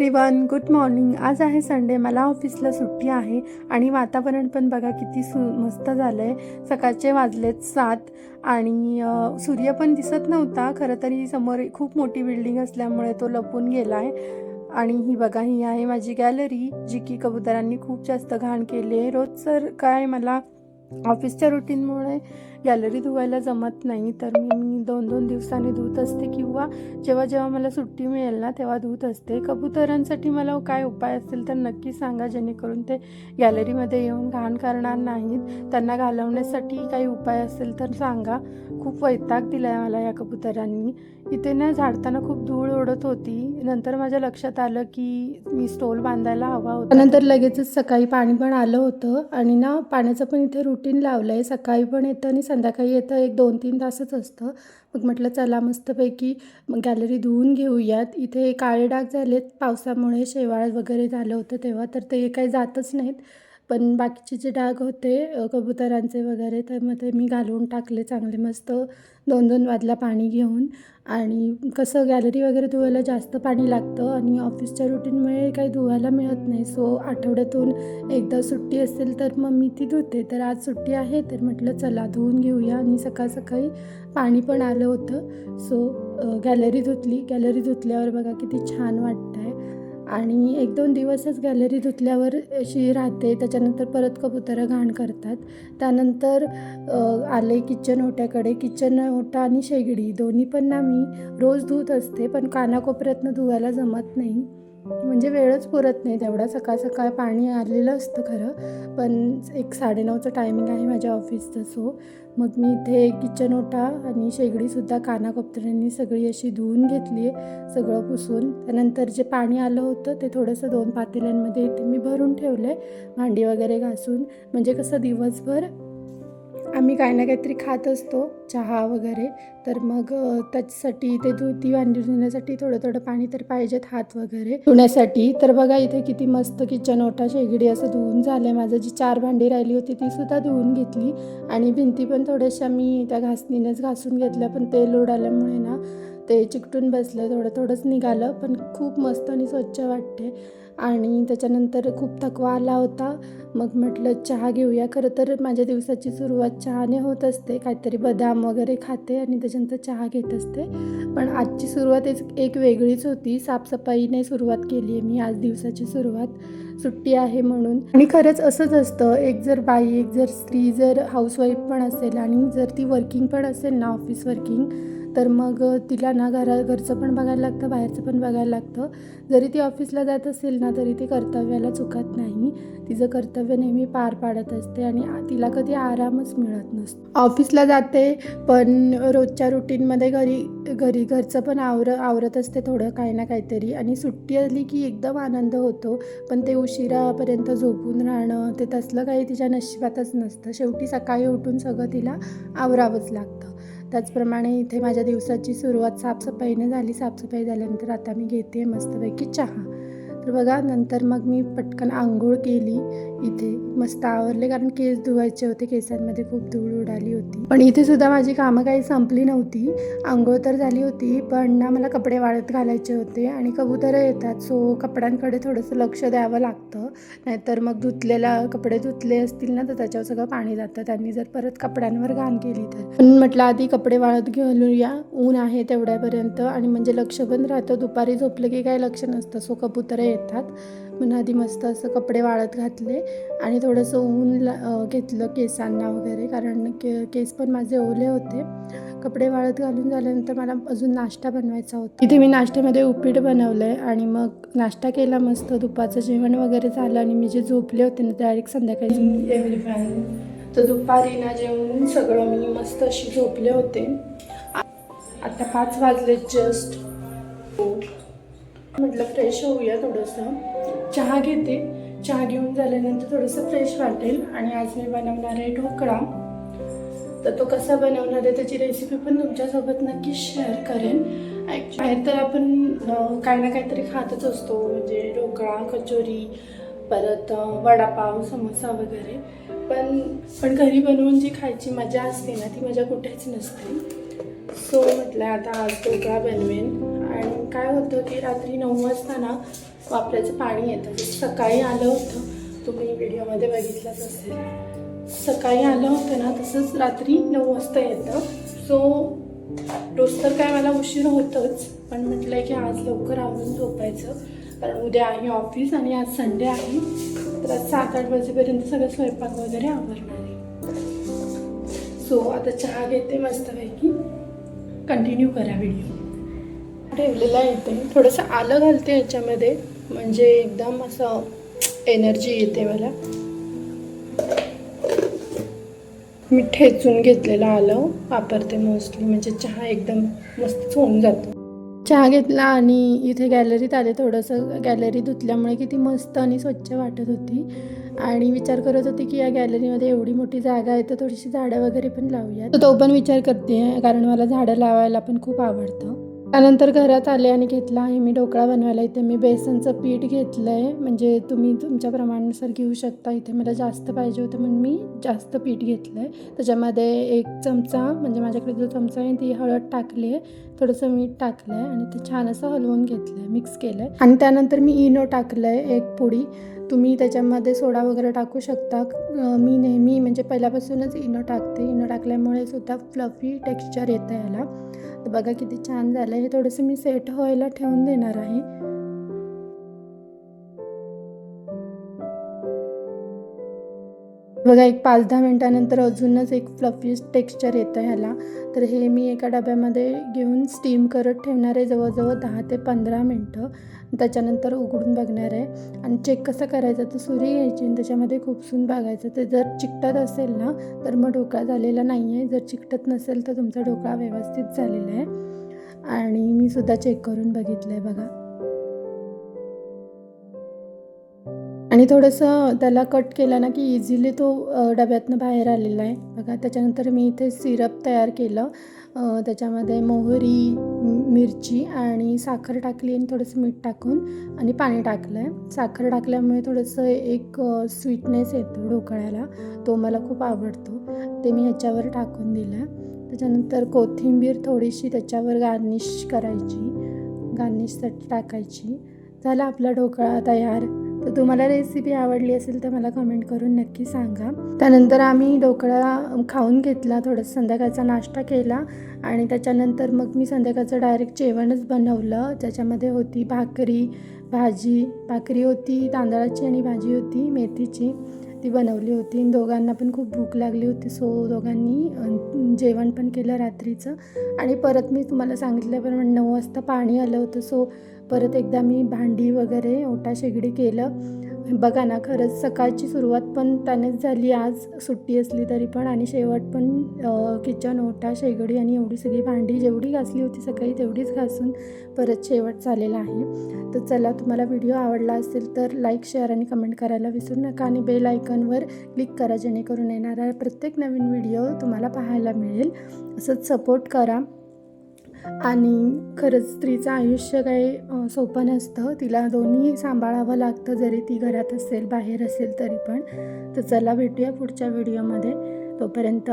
Everyone good morning आज आहे Sunday मला ऑफिसला सुट्टी आहे आणि वातावरण पण बघा किती सु मस्त झालं आहे सकाळचे वाजलेत सात आणि सूर्य पण दिसत नव्हता. खरं तरी समोर खूप मोठी बिल्डिंग असल्यामुळे तो लपून गेला आहे आणि ही बघा ही आहे माझी गॅलरी जी की कबुतरांनी खूप जास्त घाण केली आहे रोज सर काय मला ऑफिसच्या रुटीनमुळे गॅलरी धुवायला जमत नाही तर मी दोन दोन दिवसांनी धुत असते किंवा जेव्हा जेव्हा मला सुट्टी मिळेल ना तेव्हा धुत असते. कबुतरांसाठी मला काय उपाय असतील तर नक्की सांगा जेणेकरून ते गॅलरीमध्ये येऊन घाण करणार नाहीत. त्यांना घालवण्यासाठी काही उपाय असेल तर सांगा. खूप वैताग दिला आहे मला या कबुतरांनी. इथे ना झाडताना खूप धूळ ओढत होती. नंतर माझ्या लक्षात आलं की मी स्टोल बांधायला हवा होता. नंतर लगेचच सकाळी पाणी पण आलं होतं आणि ना पाण्याचं पण इथे रुटीन लावलं आहे सकाळी पण येतं आणि संध्याकाळी येतं. एक दोन तीन तासच असतं. मग म्हटलं चला मस्तपैकी मग गॅलरी धुवून घेऊयात. इथे काळे डाग झालेत. पावसामुळे शेवाळ वगैरे झालं होतं तेव्हा तर ते काही जातच नाहीत. पण बाकीचे जे डाग होते कबुतरांचे वगैरे तर मग ते मी घालून टाकले चांगले मस्त दोन दोन वाजला पाणी घेऊन. आणि कसं गॅलरी वगैरे धुवायला जास्त पाणी लागतं आणि ऑफिसच्या रुटीनमुळे काही धुवायला मिळत नाही. सो आठवड्यातून एकदा सुट्टी असेल तर मग मी ती धुते. तर आज सुट्टी आहे तर म्हटलं चला धुवून घेऊया. आणि सकाळ सकाळी पाणी पण आलं होतं. सो गॅलरी धुतली. गॅलरी धुतल्यावर बघा किती छान वाटतं आहे आणि एक दोन दिवसच गॅलरी धुतल्यावर अशी राहते. त्याच्यानंतर परत कबुतरं घाण करतात. त्यानंतर आले किचन ओट्याकडे. किचन ओटा आणि शेगडी दोन्ही पण ना मी रोज धुत असते पण कानाकोपऱ्यातनं धुवायला जमत नाही. म्हणजे वेळच पुरत नाही. तेवढा सकाळ सकाळ पाणी आलेलं असतं खरं पण एक साडेनऊचं टायमिंग आहे माझ्या ऑफिसचं सो मग मी इथे किचन ओटा आणि शेगडीसुद्धा कानाकोपऱ्यांनी सगळी अशी धुवून घेतली आहे सगळं पुसून. त्यानंतर जे पाणी आलं होतं ते थोडंसं दोन पातेल्यांमध्ये इथे मी भरून ठेवलं आहे भांडी वगैरे घासून. म्हणजे कसं दिवसभर आम्ही काही ना काहीतरी खात असतो चहा वगैरे. तर मग त्याच्यासाठी ते ती भांडी धुण्यासाठी थोडं थोडं पाणी तर पाहिजेत हात वगैरे. धुण्यासाठी तर बघा इथे किती मस्त किचन ओटा शेगडी असं धुवून झालं माझं जी चार भांडी राहिली होती ती सुद्धा धुवून घेतली. आणि भिंती पण थोड्याशा मी त्या घासणीनेच घासून घेतल्या पण तेल उडाल्यामुळे ना ते चिकटून बसलं थोडं थोडंच निघालं पण खूप मस्त आणि स्वच्छ वाटते. आणि त्याच्यानंतर खूप थकवा आला होता. मग म्हटलं चहा घेऊया. खरं तर माझ्या दिवसाची सुरुवात चहाने होत असते. काहीतरी बदाम वगैरे खाते आणि त्याच्यानंतर चहा घेत असते. पण आजची सुरुवात एक वेगळीच होती. साफसफाईने सुरुवात केली आहे मी आज दिवसाची सुरुवात. सुट्टी आहे म्हणून. आणि खरंच असंच असतं. एक जर बाई एक जर स्त्री जर हाऊसवाईफ पण असेल आणि जर ती वर्किंग पण असेल ना ऑफिस वर्किंग तर मग तिला ना घरा घरचं पण बघायला लागतं बाहेरचं पण बघायला लागतं. जरी ती ऑफिसला जात असेल ना तरी ती कर्तव्याला चुकत नाही. तिचं कर्तव्य नेहमी पार पाडत असते आणि तिला कधी आरामच मिळत नसतो. ऑफिसला जाते पण रोजच्या रुटीनमध्ये घरी घरी घरचं पण आवर आवरत असते थोडं काही ना काहीतरी. आणि सुट्टी आली की एकदम आनंद होतो. पण ते उशिरापर्यंत झोपून राहणं ते तसलं काही तिच्या नशिबातच नसतं. शेवटी सकाळी उठून सगळं तिला आवरावंच लागतं. त्याचप्रमाणे इथे माझ्या दिवसाची सुरुवात साफसफाईने झाली. साफसफाई झाल्यानंतर आता मी घेते मस्तपैकी चहा. तर बघा नंतर मग मी पटकन आंघोळ केली इथे. मस्त आवरले कारण केस धुवायचे होते केसांमध्ये खूप धूळ उडाली होती. पण इथे सुद्धा माझी कामं काही संपली नव्हती. आंघोळ तर झाली होती पण ना मला कपडे वाळत घालायचे होते आणि कबुतरं येतात सो कपड्यांकडे थोडंसं लक्ष द्यावं लागतं. नाहीतर मग धुतलेला कपडे धुतले असतील ना तर त्याच्यावर सगळं पाणी जातं. त्यांनी जर परत कपड्यांवर घाण केली तर. पण म्हटलं आधी कपडे वाळत घालूया. ऊन आहे तेवढ्यापर्यंत. आणि म्हणजे लक्ष पण राहतं. दुपारी झोपलं की काही लक्ष नसतं. सो कबुतरं येतात. म्हणून आधी मस्त असं कपडे वाळत घातले आणि थोडंसं ऊन ला- घेतलं केसांना वगैरे कारण के केस पण माझे ओले होते. कपडे वाळत घालून झाल्यानंतर मला अजून नाश्ता बनवायचा होता. इथे मी नाश्त्यामध्ये उपीट बनवलं आहे आणि मग नाश्ता केला मस्त. दुपारचं जेवण वगैरे झालं आणि मी जे झोपले होते ना डायरेक्ट संध्याकाळी तर दुपारी ना जेवून सगळं मी मस्त अशी झोपले होते. आता पाच वाजले जस्ट म्हटलं फ्रेश होऊया थोडंसं. चहा घेते. चहा घेऊन झाल्यानंतर थोडंसं फ्रेश वाटेल आणि आज मी बनवणार आहे ढोकळा. तर तो कसा बनवणार आहे त्याची रेसिपी पण तुमच्यासोबत नक्की शेअर करेन. ॲक्च्युली बाहेर तर आपण काही ना काहीतरी खातच असतो म्हणजे ढोकळा कचोरी परत वडापाव समोसा वगैरे. पण पण घरी बनवून जी खायची मजा असते ना ती मजा कुठेच नसते. सो म्हटलं आता आज ढोकळा बनवेन. आणि काय होतं की रात्री नऊ वाजता ना वापरायचं पाणी येतं. सकाळी आलं होतं तुम्ही व्हिडिओमध्ये बघितलंच असेल. सकाळी आलं होतं ना तसंच रात्री नऊ वाजता येतं. सो रोज तर काय मला उशीर होतंच पण म्हटलं की आज लवकर आवरून झोपायचं. कारण उद्या आहे ऑफिस आणि आज संडे आहे. तर आज सात आठ वाजेपर्यंत सगळं स्वयंपाक वगैरे आवरणार आहे. सो आता चहा घेते मस्तपैकी. कंटिन्यू करा व्हिडिओ ठेवलेला येते थोडंसं आलं घालते याच्यामध्ये. म्हणजे एकदम असं एनर्जी येते मला. मी ठेचून घेतलेलं आलं. वापरते मोस्टली म्हणजे चहा एकदम मस्त होऊन जातो. चहा घेतला आणि इथे गॅलरीत आले. थोडंसं गॅलरी धुतल्यामुळे किती मस्त आणि स्वच्छ वाटत होती. आणि विचार करत होती की या गॅलरीमध्ये एवढी मोठी जागा आहे तर थोडीशी झाडं वगैरे पण लावूया तर तो पण विचार करते कारण मला झाडं लावायला पण खूप आवडतं. त्यानंतर घरात आले आणि घेतला. आहे मी ढोकळा बनवायला इथे मी बेसनचं पीठ घेतलं आहे म्हणजे तुम्ही तुमच्या प्रमाणानुसार घेऊ शकता. इथे मला जास्त पाहिजे होतं म्हणून मी जास्त पीठ घेतलं आहे त्याच्यामध्ये एक चमचा म्हणजे माझ्याकडे जो चमचा आहे ती हळद टाकली आहे. थोडंसं मीठ टाकलं आहे आणि ते छान असं हलवून घेतलं आहे मिक्स केलं आहे आणि त्यानंतर मी इनो टाकलं आहे एक पुडी. तुम्ही त्याच्यामध्ये सोडा वगैरे टाकू शकता. मी नेहमी म्हणजे पहिल्यापासूनच इनो टाकते. इनो टाकल्यामुळे सुद्धा फ्लफी टेक्स्चर येतं याला. तर बघा किती छान झालं हे थोडंसं मी सेट व्हायला ठेवून देणार आहे. बघा एक पाच दहा मिनटानंतर अजूनच एक फ्लफी टेक्स्चर येतं ह्याला. तर हे मी एका डब्यामध्ये घेऊन स्टीम करत ठेवणार आहे जवळजवळ दहा ते पंधरा मिनटं. त्याच्यानंतर उघडून बघणार आहे. आणि चेक कसं करायचं? तर सुरी घ्यायची आणि त्याच्यामध्ये खूपसून बघायचं ते जर चिकटत असेल ना तर मग ढोकळा झालेला नाही आहे जर चिकटत नसेल तर तुमचा ढोकळा व्यवस्थित झालेला आहे. आणि मी सुद्धा चेक करून बघितलं आहे बघा. आणि थोडंसं त्याला कट केलं ना की इझिली तो डब्यातनं बाहेर आलेला आहे. बघा त्याच्यानंतर मी इथे सिरप तयार केलं. त्याच्यामध्ये मोहरी मिरची आणि साखर टाकली आणि थोडंसं मीठ टाकून आणि पाणी टाकलं आहे साखर टाकल्यामुळे थोडंसं एक स्वीटनेस येतो ढोकळ्याला तो मला खूप आवडतो. ते मी ह्याच्यावर टाकून दिलं त्याच्यानंतर कोथिंबीर थोडीशी त्याच्यावर गार्निश करायची. गार्निशसाठी टाकायची. झाला आपला ढोकळा तयार. तर तुम्हाला रेसिपी आवडली असेल तर मला कमेंट करून नक्की सांगा. त्यानंतर आम्ही ढोकळा खाऊन घेतला थोडंसं संध्याकाळचा नाश्ता केला आणि त्याच्यानंतर मग मी संध्याकाळचं डायरेक्ट जेवणच बनवलं. ज्याच्यामध्ये होती भाकरी भाजी. भाकरी होती तांदळाची आणि भाजी होती मेथीची. ती बनवली होती. आणि दोघांना पण खूप भूक लागली होती सो दोघांनी जेवण पण केलं रात्रीचं. आणि परत मी तुम्हाला सांगितल्याप्रमाणे नऊ वाजता पाणी आलं होतं सो परत एकदा मी भांडी वगैरे ओटा शेगडी केलं. बघा ना खरंच सकाळची सुरुवात पण त्यानेच झाली आज सुट्टी असली तरी पण. आणि शेवट पण किचन ओटा शेगडी आणि एवढी सगळी भांडी जेवढी घासली होती सकाळी तेवढीच घासून परत शेवट झालेला आहे. तर चला तुम्हाला व्हिडिओ आवडला असेल तर लाईक शेअर आणि कमेंट करायला विसरू नका. आणि बेल आयकॉनवर क्लिक करा जेणेकरून येणारा प्रत्येक नवीन व्हिडिओ तुम्हाला पाहायला मिळेल. असंच सपोर्ट करा. आणि खरंच स्त्रीचं आयुष्य काही सोपं नसतं. तिला दोन्ही सांभाळावं लागतं जरी ती घरात असेल बाहेर असेल तरी पण. तर चला भेटूया पुढच्या व्हिडिओमध्ये. तोपर्यंत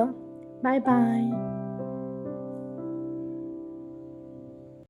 बाय बाय.